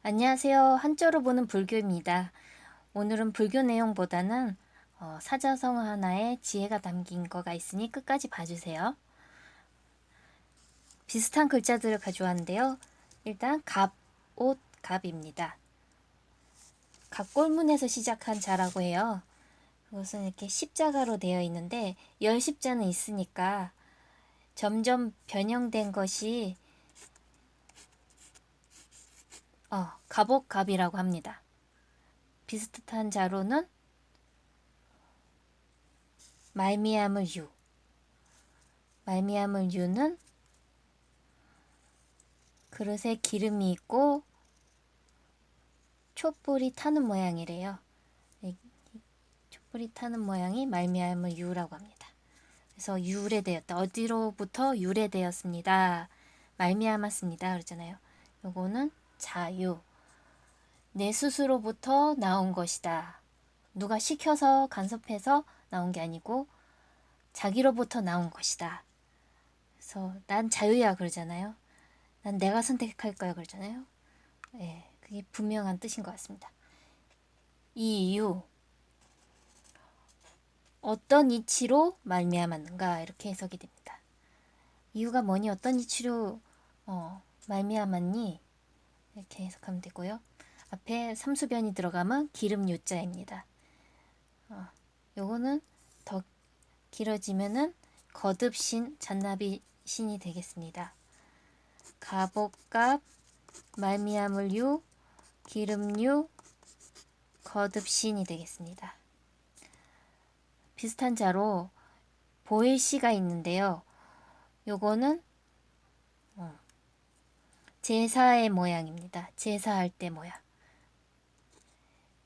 안녕하세요. 한자로 보는 불교입니다. 오늘은 불교 내용보다는 어, 사자성 하나에 지혜가 담긴 거가 있으니 끝까지 봐주세요. 비슷한 글자들을 가져왔는데요. 일단 갑, 옷, 갑입니다. 갑골문에서 시작한 자라고 해요. 그것은 이렇게 십자가로 되어 있는데 열 십자는 있으니까 점점 변형된 것이 어, 갑옥갑이라고 합니다. 비슷한 자로는 말미암을 유. 말미암을 유는 그릇에 기름이 있고 촛불이 타는 모양이래요. 촛불이 타는 모양이 말미암을 유라고 합니다. 그래서 유래되었다. 어디로부터 유래되었습니다. 말미암았습니다. 그러잖아요. 요거는 자유. 내 스스로부터 나온 것이다. 누가 시켜서 간섭해서 나온 게 아니고 자기로부터 나온 것이다. 그래서 난 자유야 그러잖아요. 난 내가 선택할 거야 그러잖아요. 예, 그게 분명한 뜻인 것 같습니다. 이 이유 어떤 이치로 말미암았는가 이렇게 해석이 됩니다. 이유가 뭐니 어떤 이치로 어, 말미암았니 이렇게 해석하면 되고요. 앞에 삼수변이 들어가면 기름 유자입니다. 어, 요거는 더 길어지면은 거듭신 잔나비 신이 되겠습니다. 가복갑 말미암을유 기름유 거듭신이 되겠습니다. 비슷한 자로 보일시가 있는데요. 요거는 어, 제사의 모양입니다. 제사할 때 모양.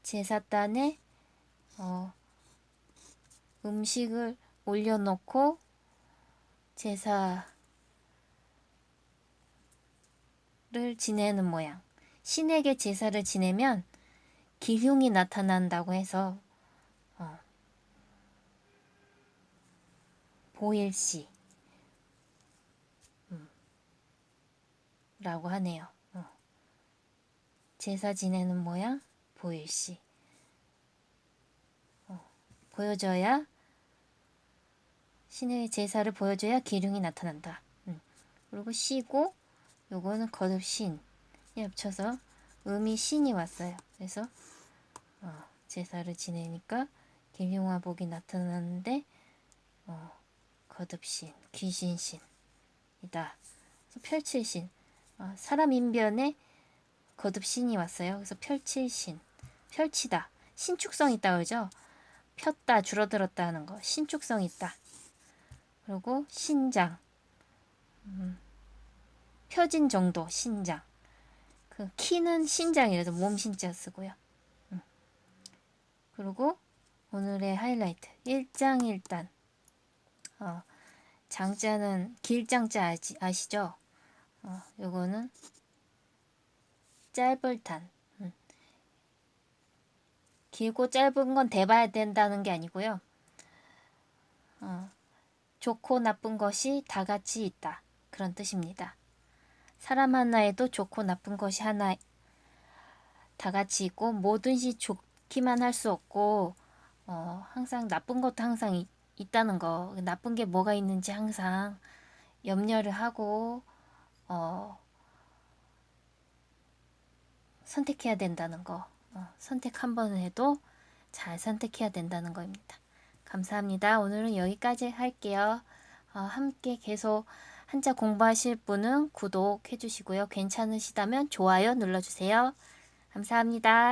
제사단에 어, 음식을 올려놓고 제사를 지내는 모양. 신에게 제사를 지내면 기흉이 나타난다고 해서 어, 보일시 라고 하네요. 어. 제사 지내는 모양 보일시 어, 보여줘야 신의 제사를 보여줘야 기륭이 나타난다. 음. 그리고 시고 요거는 거듭 신이 합쳐서 음이 신이 왔어요. 그래서 어, 제사를 지내니까 기륭화복이 나타나는데 어, 거듭신, 귀신신이다. 펼칠신, 어, 사람 인변에 거듭 신이 왔어요. 그래서 펼칠 신, 펼치다, 신축성 있다 그러죠. 폈다, 줄어들었다 하는 거, 신축성 있다. 그리고 신장, 음, 펴진 정도, 신장. 그 키는 신장이라서 몸 신자 쓰고요. 음. 그리고 오늘의 하이라이트, 일장일단. 어, 장자는 길장자 아시, 아시죠? 어, 요거는 짧을탄. 음. 길고 짧은 건 대봐야 된다는 게 아니고요. 어, 좋고 나쁜 것이 다 같이 있다. 그런 뜻입니다. 사람 하나에도 좋고 나쁜 것이 하나 다 같이 있고 뭐든지 좋기만 할 수 없고 어, 항상 나쁜 것도 항상 있, 있다는 거. 나쁜 게 뭐가 있는지 항상 염려를 하고 어, 선택해야 된다는 거. 어, 선택 한 번 해도 잘 선택해야 된다는 거입니다. 감사합니다. 오늘은 여기까지 할게요. 어, 함께 계속 한자 공부하실 분은 구독해 주시고요. 괜찮으시다면 좋아요 눌러주세요. 감사합니다.